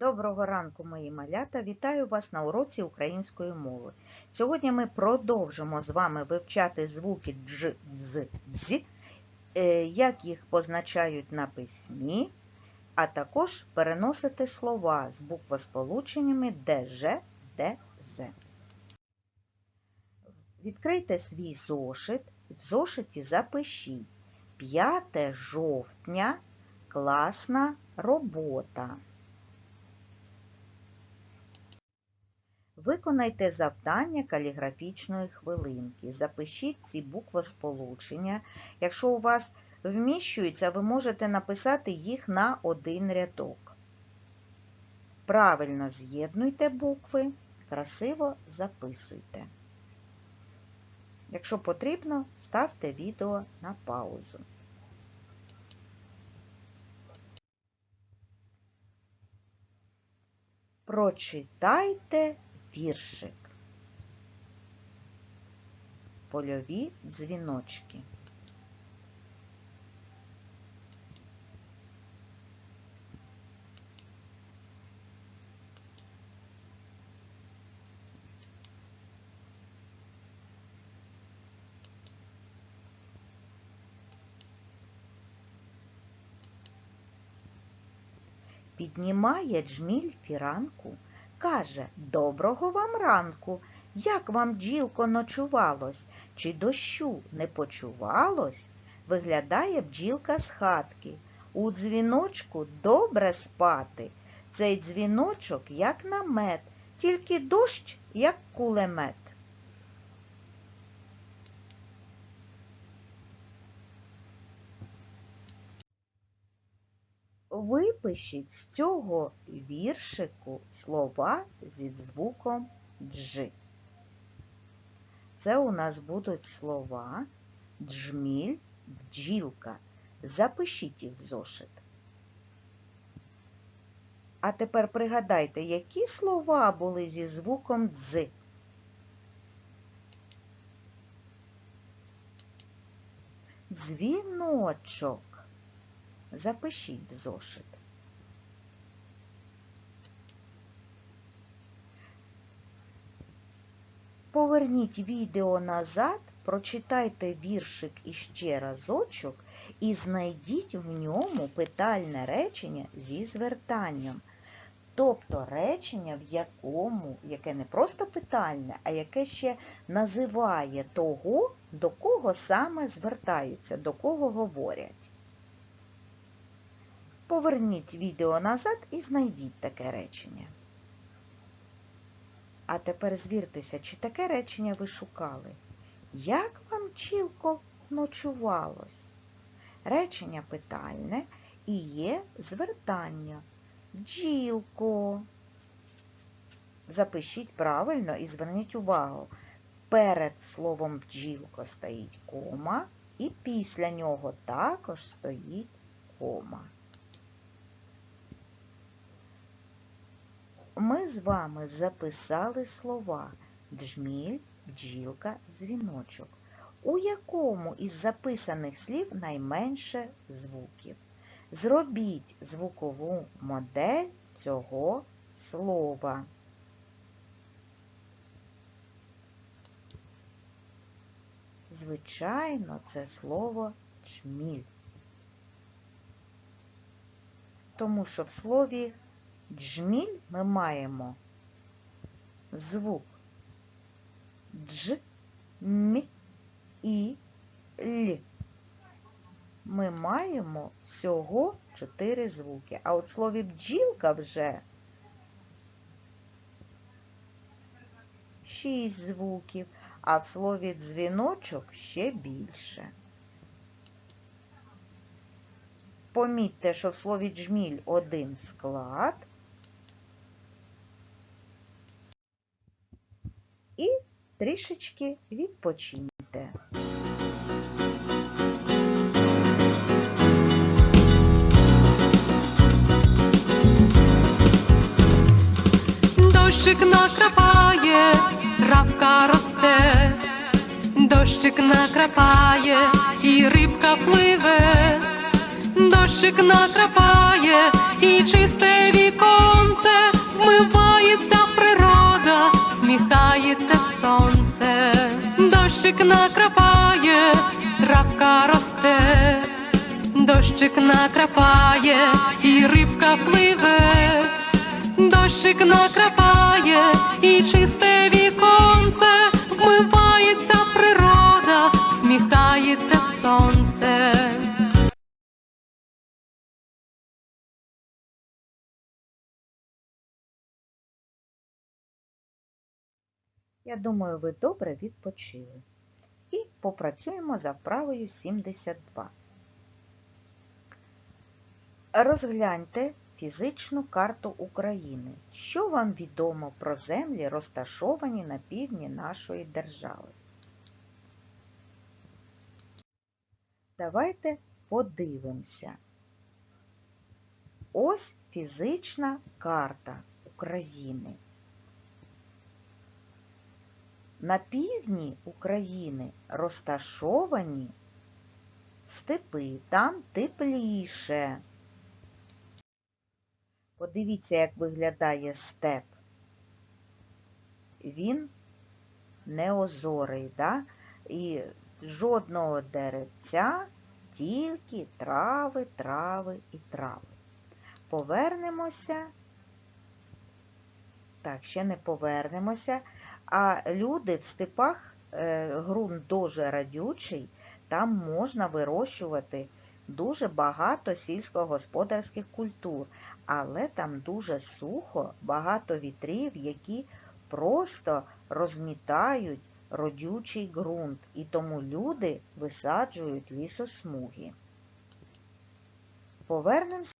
Доброго ранку, мої малята! Вітаю вас на уроці української мови. Сьогодні ми продовжимо з вами вивчати звуки дж, дз, дз, е, як їх позначають на письмі, а також переносити слова з буквосполученнями ДЖ, ДЗ. Відкрийте свій зошит, в зошиті запишіть 5 жовтня, класна робота. Виконайте завдання каліграфічної хвилинки. Запишіть ці буквосполучення. Якщо у вас вміщується, ви можете написати їх на один рядок. Правильно з'єднуйте букви, красиво записуйте. Якщо потрібно, ставте відео на паузу. Прочитайте віршик. Польові дзвіночки. Піднімає джміль фіранку, каже Доброго вам ранку. Як вам, бджілко, ночувалось? Чи дощу не почувалось? Виглядає бджілка з хатки. У дзвіночку добре спати. Цей дзвіночок, як намет, тільки дощ, як кулемет. Випишіть з цього віршику слова зі звуком дж. Це у нас будуть слова джміль, бджілка. Запишіть їх в зошит. А тепер пригадайте, які слова були зі звуком дз. Дзвіночок. Запишіть в зошит. Поверніть відео назад, прочитайте віршик іще разочок і знайдіть в ньому питальне речення зі звертанням. Тобто речення, в якому, яке не просто питальне, а яке ще називає того, до кого саме звертаються, до кого говорять. Поверніть відео назад і знайдіть таке речення. А тепер звіртеся, чи таке речення ви шукали. Як вам, чілко, ночувалось? Речення питальне і є звертання. Бджілко. Запишіть правильно і зверніть увагу. Перед словом бджілко стоїть кома, і після нього також стоїть кома. Ми з вами записали слова джміль, бджілка, дзвіночок. У якому із записаних слів найменше звуків? Зробіть звукову модель цього слова. Звичайно, це слово джміль. Тому що в слові Джміль ми маємо звук дж, м, і, л. Ми маємо всього чотири звуки. А от слові бджілка вже шість звуків, а в слові дзвіночок ще більше. Помітьте, що в слові джміль один склад, і трішечки відпочиньте. Дощик накрапає, травка росте, дощик накрапає, і рибка пливе, дощик накрапає, і чисте віконце Усміхається сонце, дощик накрапає, травка росте, дощик накрапає. Я думаю, ви добре відпочили. І попрацюємо за вправою 72. Розгляньте фізичну карту України. Що вам відомо про землі, розташовані на півдні нашої держави? Давайте подивимося. Ось фізична карта України. На півдні України розташовані степи, там тепліше. Подивіться, як виглядає степ. Він неозорий, да? і жодного деревця, тільки трави, трави і трави. Повернемося. Так, ще не повернемося. А люди в степах, е, ґрунт дуже радючий, там можна вирощувати дуже багато сільськогосподарських культур, але там дуже сухо, багато вітрів, які просто розмітають родючий ґрунт, і тому люди висаджують лісосмуги. Повернемося,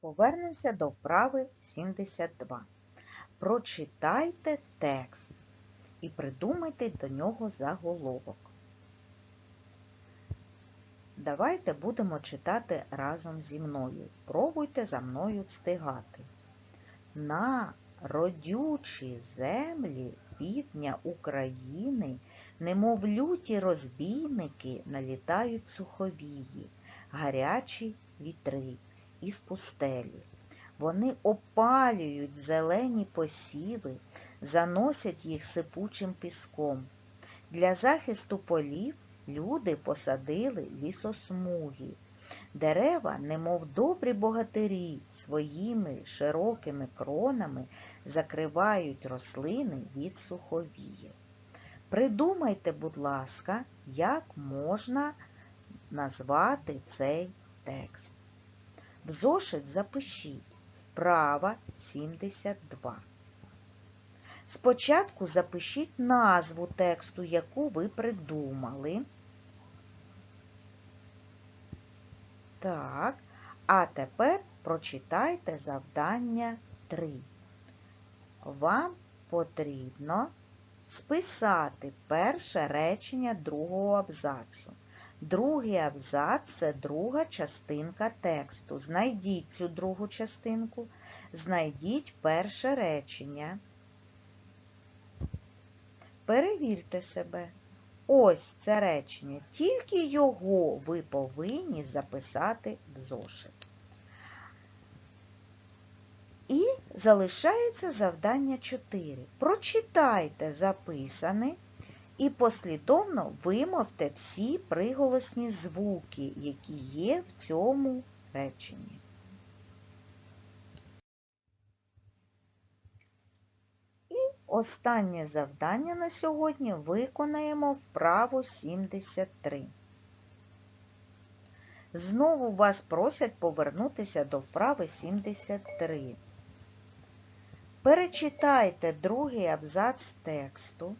повернемося до вправи 72. Прочитайте текст і придумайте до нього заголовок. Давайте будемо читати разом зі мною. Пробуйте за мною встигати. На родючі землі півдня України, немов люті розбійники, налітають суховії, гарячі вітри із пустелі. Вони опалюють зелені посіви, заносять їх сипучим піском. Для захисту полів люди посадили лісосмуги. Дерева, немов добрі богатирі, своїми широкими кронами закривають рослини від суховію. Придумайте, будь ласка, як можна назвати цей текст. В зошит запишіть Вправа 72. Спочатку запишіть назву тексту, яку ви придумали. Так, а тепер прочитайте завдання 3. Вам потрібно списати перше речення другого абзацу. Другий абзац це друга частинка тексту. Знайдіть цю другу частинку, знайдіть перше речення. Перевірте себе. Ось це речення. Тільки його ви повинні записати в зошит. І залишається завдання 4. Прочитайте записане і послідовно вимовте всі приголосні звуки, які є в цьому реченні. І останнє завдання на сьогодні виконаємо вправу 73. Знову вас просять повернутися до вправи 73. Перечитайте другий абзац тексту.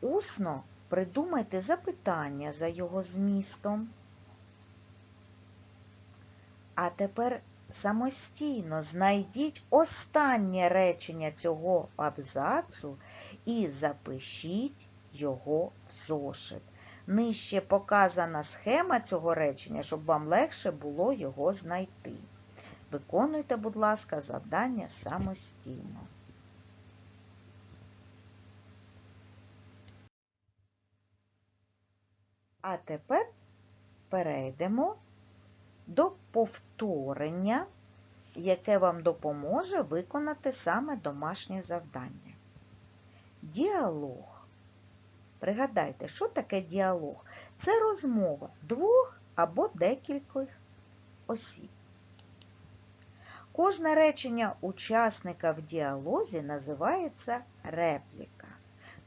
Усно придумайте запитання за його змістом. А тепер самостійно знайдіть останнє речення цього абзацу і запишіть його в зошит. Нижче показана схема цього речення, щоб вам легше було його знайти. Виконуйте, будь ласка, завдання самостійно. А тепер перейдемо до повторення, яке вам допоможе виконати саме домашнє завдання. Діалог. Пригадайте, що таке діалог? Це розмова двох або декількох осіб. Кожне речення учасника в діалозі називається репліка.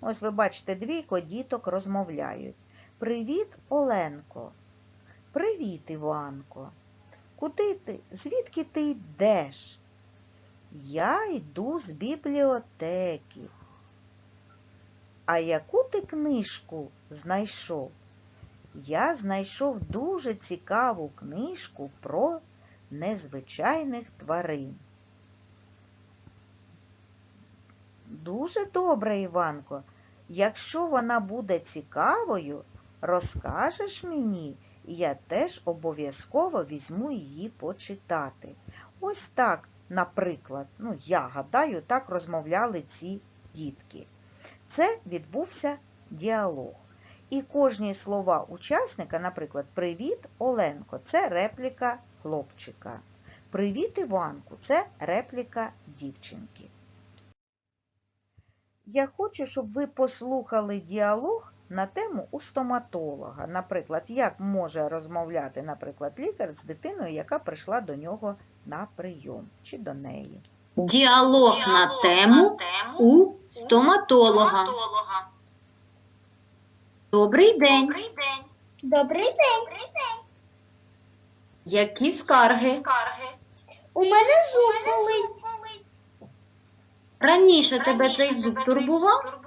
Ось ви бачите, двійко діток розмовляють. Привіт, Оленко. Привіт, Іванко. Куди ти? Звідки ти йдеш? Я йду з бібліотеки. А яку ти книжку знайшов? Я знайшов дуже цікаву книжку про незвичайних тварин. Дуже добре, Іванко. Якщо вона буде цікавою, розкажеш мені, і я теж обов'язково візьму її почитати. Ось так, наприклад, ну я гадаю, так розмовляли ці дітки. Це відбувся діалог. І кожні слова учасника, наприклад, Привіт, Оленко це репліка хлопчика. Привіт, Іванку це репліка дівчинки. Я хочу, щоб ви послухали діалог на тему у стоматолога. Наприклад, як може розмовляти, наприклад, лікар з дитиною, яка прийшла до нього на прийом чи до неї. Діалог на тему у стоматолога. Добрий день. Добрий день. Які скарги? У мене зуб болить. Раніше тебе цей зуб турбував?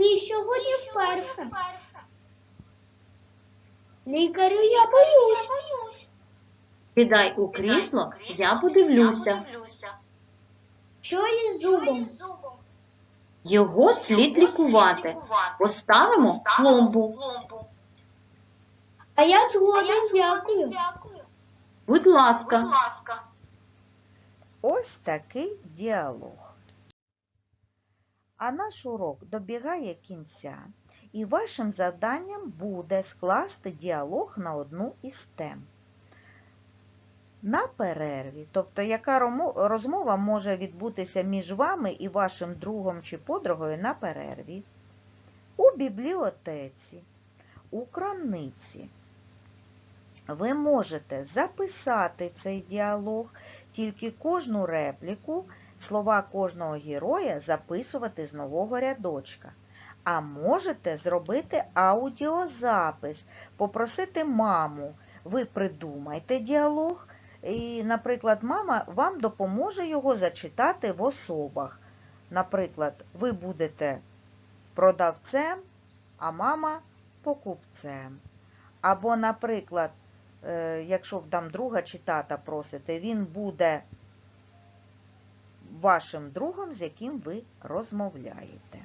Ні, сьогодні вперше. Лікарю, я боюсь. Сідай у крісло, я подивлюся. Що із зубом? Його слід лікувати. Поставимо пломбу. А я згоден, дякую. Будь ласка. Ось такий діалог. А наш урок добігає кінця, і вашим завданням буде скласти діалог на одну із тем. На перерві, тобто яка розмова може відбутися між вами і вашим другом чи подругою на перерві, у бібліотеці, у крамниці. Ви можете записати цей діалог, тільки кожну репліку, слова кожного героя записувати з нового рядочка. А можете зробити аудіозапис, попросити маму, ви придумайте діалог, і, наприклад, мама вам допоможе його зачитати в особах. Наприклад, ви будете продавцем, а мама покупцем. Або, наприклад, е, якщо там друга чи тата просите, він буде вашим другом, з яким ви розмовляєте.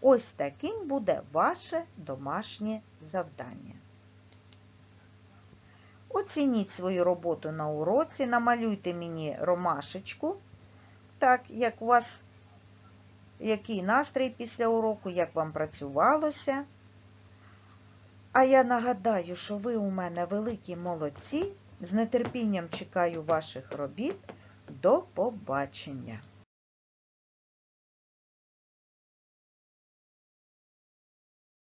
Ось таким буде ваше домашнє завдання. Оцініть свою роботу на уроці, намалюйте мені ромашечку, так, як у вас, який настрій після уроку, як вам працювалося. А я нагадаю, що ви у мене великі молодці. З нетерпінням чекаю ваших робіт. До побачення!